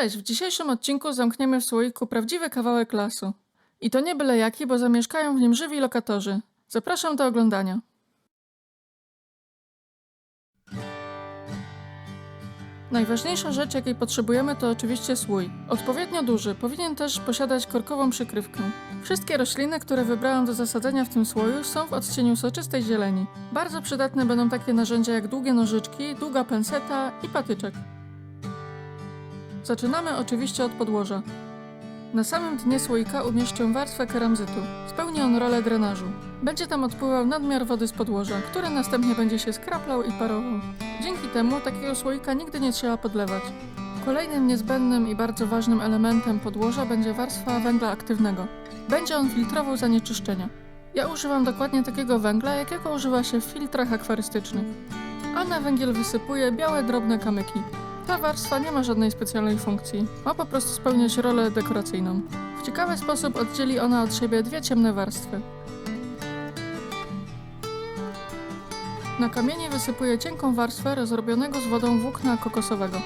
Cześć, w dzisiejszym odcinku zamkniemy w słoiku prawdziwy kawałek lasu. I to nie byle jaki, bo zamieszkają w nim żywi lokatorzy. Zapraszam do oglądania. Najważniejsza rzecz, jakiej potrzebujemy, to oczywiście słój. Odpowiednio duży, powinien też posiadać korkową przykrywkę. Wszystkie rośliny, które wybrałam do zasadzenia w tym słoju, są w odcieniu soczystej zieleni. Bardzo przydatne będą takie narzędzia jak długie nożyczki, długa penseta i patyczek. Zaczynamy oczywiście od podłoża. Na samym dnie słoika umieszczę warstwę keramzytu. Spełni on rolę drenażu. Będzie tam odpływał nadmiar wody z podłoża, który następnie będzie się skraplał i parował. Dzięki temu takiego słoika nigdy nie trzeba podlewać. Kolejnym niezbędnym i bardzo ważnym elementem podłoża będzie warstwa węgla aktywnego. Będzie on filtrował zanieczyszczenia. Ja używam dokładnie takiego węgla, jakiego używa się w filtrach akwarystycznych. A na węgiel wysypuję białe drobne kamyki. Ta warstwa nie ma żadnej specjalnej funkcji. Ma po prostu spełniać rolę dekoracyjną. W ciekawy sposób oddzieli ona od siebie dwie ciemne warstwy. Na kamienie wysypuję cienką warstwę rozrobionego z wodą włókna kokosowego.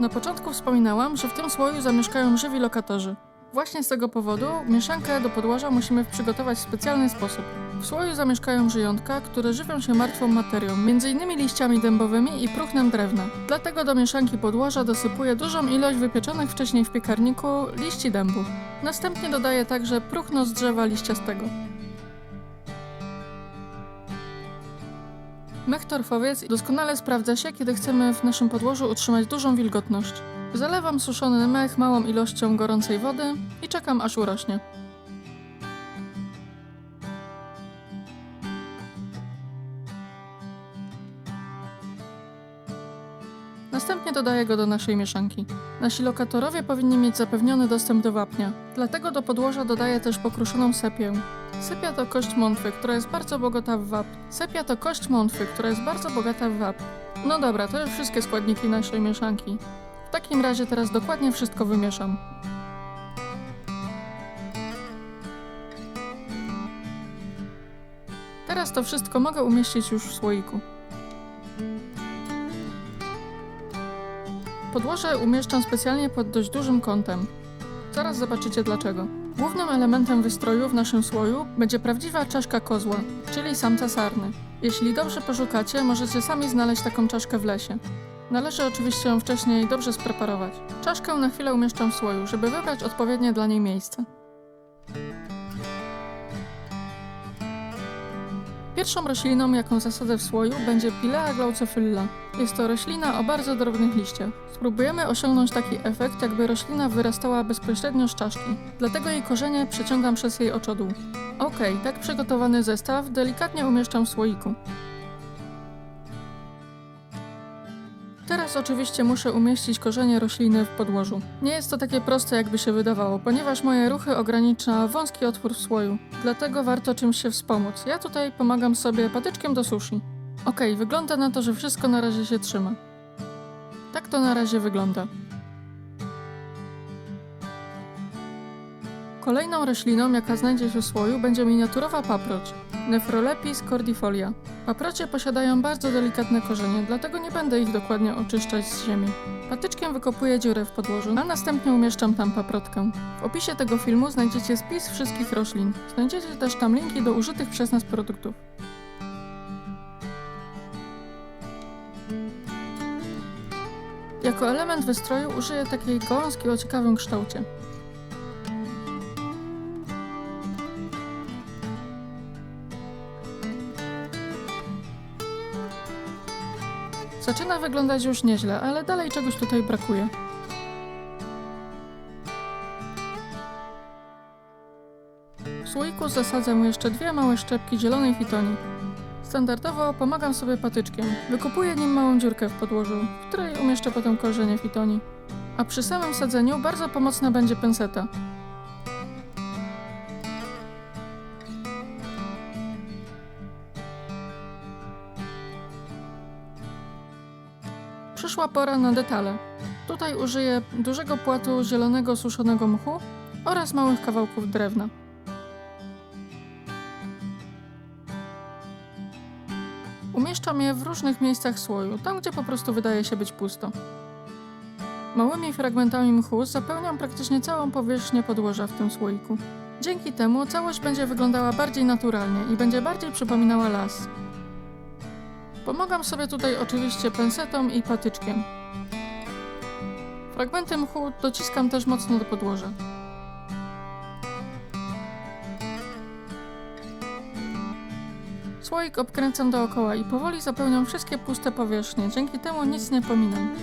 Na początku wspominałam, że w tym słoju zamieszkają żywi lokatorzy. Właśnie z tego powodu mieszankę do podłoża musimy przygotować w specjalny sposób. W słoju zamieszkają żyjątka, które żywią się martwą materią, m.in. liściami dębowymi i próchnem drewna. Dlatego do mieszanki podłoża dosypuję dużą ilość wypieczonych wcześniej w piekarniku liści dębu. Następnie dodaję także próchno z drzewa liściastego. Mech torfowiec doskonale sprawdza się, kiedy chcemy w naszym podłożu utrzymać dużą wilgotność. Zalewam suszony mech małą ilością gorącej wody i czekam aż urośnie. Następnie dodaję go do naszej mieszanki. Nasi lokatorowie powinni mieć zapewniony dostęp do wapnia, dlatego do podłoża dodaję też pokruszoną sepię. Sepia to kość mątwy, która jest bardzo bogata w wapń. Sepia to kość mątwy, która jest bardzo bogata w wapń. No dobra, to już wszystkie składniki naszej mieszanki. W takim razie teraz dokładnie wszystko wymieszam. Teraz to wszystko mogę umieścić już w słoiku. Podłoże umieszczam specjalnie pod dość dużym kątem. Zaraz zobaczycie dlaczego. Głównym elementem wystroju w naszym słoju będzie prawdziwa czaszka kozła, czyli samca sarny. Jeśli dobrze poszukacie, możecie sami znaleźć taką czaszkę w lesie. Należy oczywiście ją wcześniej dobrze spreparować. Czaszkę na chwilę umieszczam w słoju, żeby wybrać odpowiednie dla niej miejsce. Pierwszą rośliną, jaką zasadzę w słoju, będzie Pilea glaucophylla. Jest to roślina o bardzo drobnych liściach. Spróbujemy osiągnąć taki efekt, jakby roślina wyrastała bezpośrednio z czaszki. Dlatego jej korzenie przeciągam przez jej oczodół. Ok, tak przygotowany zestaw delikatnie umieszczam w słoiku. Teraz oczywiście muszę umieścić korzenie rośliny w podłożu. Nie jest to takie proste, jakby się wydawało, ponieważ moje ruchy ogranicza wąski otwór w słoju. Dlatego warto czymś się wspomóc. Ja tutaj pomagam sobie patyczkiem do sushi. Okej, wygląda na to, że wszystko na razie się trzyma. Tak to na razie wygląda. Kolejną rośliną, jaka znajdzie się w słoju, będzie miniaturowa paproć. Nephrolepis cordifolia. Paprocie posiadają bardzo delikatne korzenie, dlatego nie będę ich dokładnie oczyszczać z ziemi. Patyczkiem wykopuję dziurę w podłożu, a następnie umieszczam tam paprotkę. W opisie tego filmu znajdziecie spis wszystkich roślin. Znajdziecie też tam linki do użytych przez nas produktów. Jako element wystroju użyję takiej gałązki o ciekawym kształcie. Zaczyna wyglądać już nieźle, ale dalej czegoś tutaj brakuje. W słoiku zasadzę jeszcze dwie małe szczepki zielonej fitoni. Standardowo pomagam sobie patyczkiem. Wykopuję nim małą dziurkę w podłożu, w której umieszczę potem korzenie fitoni. A przy samym sadzeniu bardzo pomocna będzie penseta. Przyszła pora na detale. Tutaj użyję dużego płatu zielonego suszonego mchu oraz małych kawałków drewna. Umieszczam je w różnych miejscach słoju, tam gdzie po prostu wydaje się być pusto. Małymi fragmentami mchu zapełniam praktycznie całą powierzchnię podłoża w tym słoiku. Dzięki temu całość będzie wyglądała bardziej naturalnie i będzie bardziej przypominała las. Pomagam sobie tutaj oczywiście pensetą i patyczkiem. Fragmenty mchu dociskam też mocno do podłoża. Słoik obkręcam dookoła i powoli zapełniam wszystkie puste powierzchnie, dzięki temu nic nie pominam.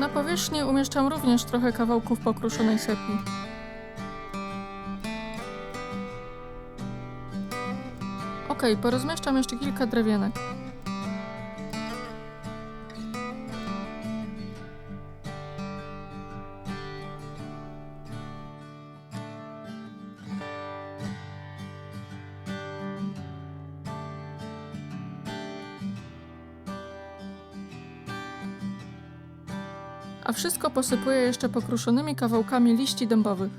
Na powierzchni umieszczam również trochę kawałków pokruszonej sepi. Ok, porozmieszczam jeszcze kilka drewienek. A wszystko posypuję jeszcze pokruszonymi kawałkami liści dębowych.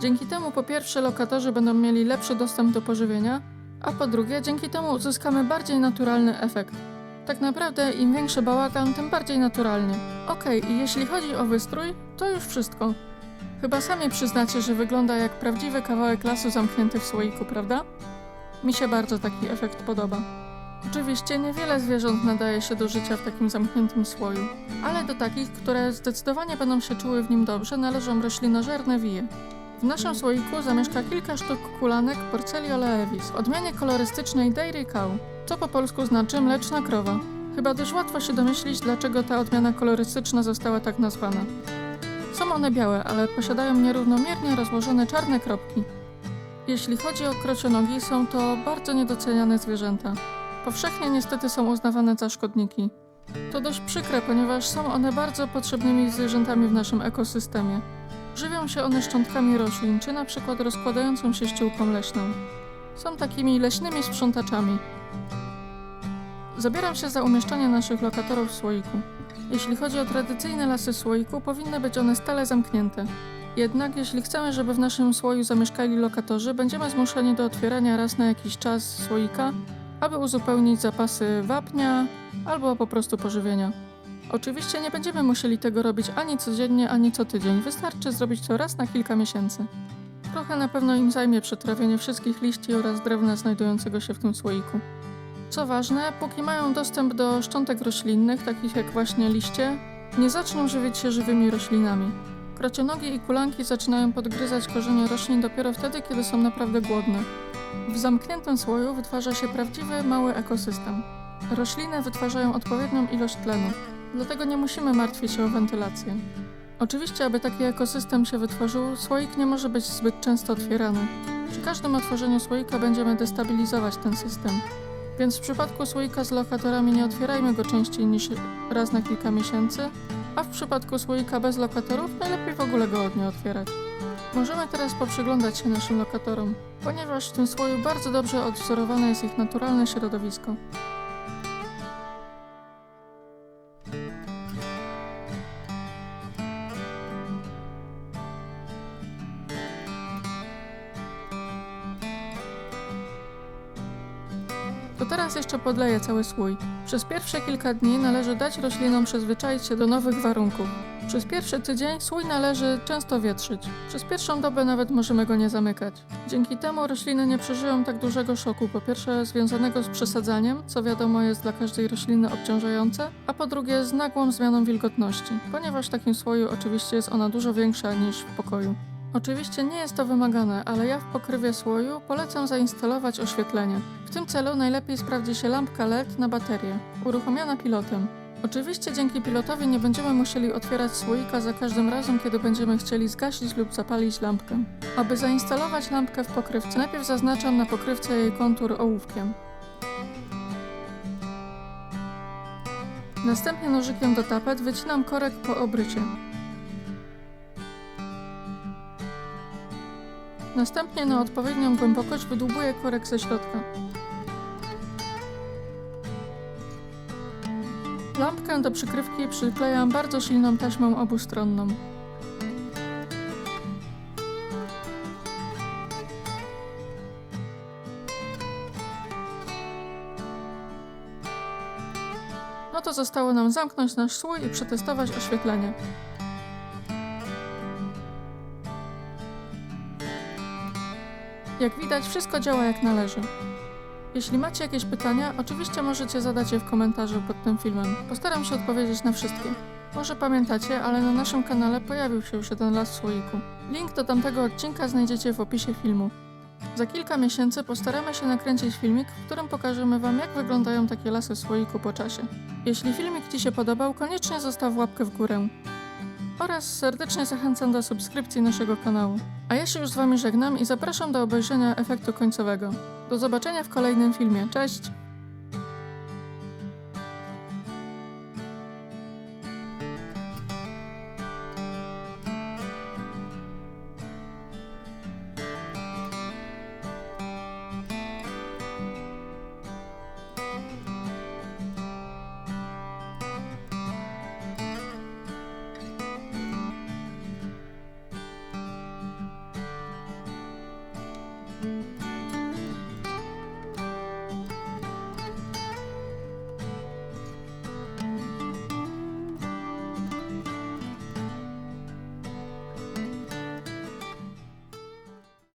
Dzięki temu po pierwsze lokatorzy będą mieli lepszy dostęp do pożywienia, a po drugie dzięki temu uzyskamy bardziej naturalny efekt. Tak naprawdę im większy bałagan, tym bardziej naturalnie. Okej, i jeśli chodzi o wystrój, to już wszystko. Chyba sami przyznacie, że wygląda jak prawdziwy kawałek lasu zamknięty w słoiku, prawda? Mi się bardzo taki efekt podoba. Oczywiście niewiele zwierząt nadaje się do życia w takim zamkniętym słoju, ale do takich, które zdecydowanie będą się czuły w nim dobrze, należą roślinożerne wije. W naszym słoiku zamieszka kilka sztuk kulanek Porcelio leavis, odmianie kolorystycznej Dairy Cow, co po polsku znaczy mleczna krowa. Chyba dość łatwo się domyślić, dlaczego ta odmiana kolorystyczna została tak nazwana. Są one białe, ale posiadają nierównomiernie rozłożone czarne kropki. Jeśli chodzi o krocionogi, są to bardzo niedoceniane zwierzęta. Powszechnie niestety są uznawane za szkodniki. To dość przykre, ponieważ są one bardzo potrzebnymi zwierzętami w naszym ekosystemie. Żywią się one szczątkami roślin, czy na przykład rozkładającą się ściółką leśną. Są takimi leśnymi sprzątaczami. Zabieram się za umieszczanie naszych lokatorów w słoiku. Jeśli chodzi o tradycyjne lasy słoiku, powinny być one stale zamknięte. Jednak jeśli chcemy, żeby w naszym słoju zamieszkali lokatorzy, będziemy zmuszeni do otwierania raz na jakiś czas słoika, aby uzupełnić zapasy wapnia albo po prostu pożywienia. Oczywiście nie będziemy musieli tego robić ani codziennie, ani co tydzień. Wystarczy zrobić to raz na kilka miesięcy. Trochę na pewno im zajmie przetrawienie wszystkich liści oraz drewna znajdującego się w tym słoiku. Co ważne, póki mają dostęp do szczątek roślinnych, takich jak właśnie liście, nie zaczną żywić się żywymi roślinami. Krocionogi i kulanki zaczynają podgryzać korzenie roślin dopiero wtedy, kiedy są naprawdę głodne. W zamkniętym słoju wytwarza się prawdziwy, mały ekosystem. Rośliny wytwarzają odpowiednią ilość tlenu, dlatego nie musimy martwić się o wentylację. Oczywiście, aby taki ekosystem się wytworzył, słoik nie może być zbyt często otwierany. Przy każdym otworzeniu słoika będziemy destabilizować ten system. Więc w przypadku słoika z lokatorami nie otwierajmy go częściej niż raz na kilka miesięcy, a w przypadku słoika bez lokatorów najlepiej w ogóle go nie otwierać. Możemy teraz poprzyglądać się naszym lokatorom, ponieważ w tym słoju bardzo dobrze odwzorowane jest ich naturalne środowisko. To teraz jeszcze podleję cały słój. Przez pierwsze kilka dni należy dać roślinom przyzwyczaić się do nowych warunków. Przez pierwszy tydzień słój należy często wietrzyć. Przez pierwszą dobę nawet możemy go nie zamykać. Dzięki temu rośliny nie przeżyją tak dużego szoku. Po pierwsze związanego z przesadzaniem, co wiadomo jest dla każdej rośliny obciążające, a po drugie z nagłą zmianą wilgotności, ponieważ w takim słoju oczywiście jest ona dużo większa niż w pokoju. Oczywiście nie jest to wymagane, ale ja w pokrywie słoju polecam zainstalować oświetlenie. W tym celu najlepiej sprawdzi się lampka LED na baterię, uruchomiona pilotem. Oczywiście dzięki pilotowi nie będziemy musieli otwierać słoika za każdym razem, kiedy będziemy chcieli zgasić lub zapalić lampkę. Aby zainstalować lampkę w pokrywce, najpierw zaznaczam na pokrywce jej kontur ołówkiem. Następnie nożykiem do tapet wycinam korek po obrycie. Następnie na odpowiednią głębokość wydłubuję korek ze środka. Do przykrywki przyklejam bardzo silną taśmą obustronną. No to zostało nam zamknąć nasz słój i przetestować oświetlenie. Jak widać, wszystko działa jak należy. Jeśli macie jakieś pytania, oczywiście możecie zadać je w komentarzu pod tym filmem. Postaram się odpowiedzieć na wszystkie. Może pamiętacie, ale na naszym kanale pojawił się już jeden las w słoiku. Link do tamtego odcinka znajdziecie w opisie filmu. Za kilka miesięcy postaramy się nakręcić filmik, w którym pokażemy Wam, jak wyglądają takie lasy słoiku po czasie. Jeśli filmik Ci się podobał, koniecznie zostaw łapkę w górę. Oraz serdecznie zachęcam do subskrypcji naszego kanału. A ja się już z Wami żegnam i zapraszam do obejrzenia efektu końcowego. Do zobaczenia w kolejnym filmie. Cześć!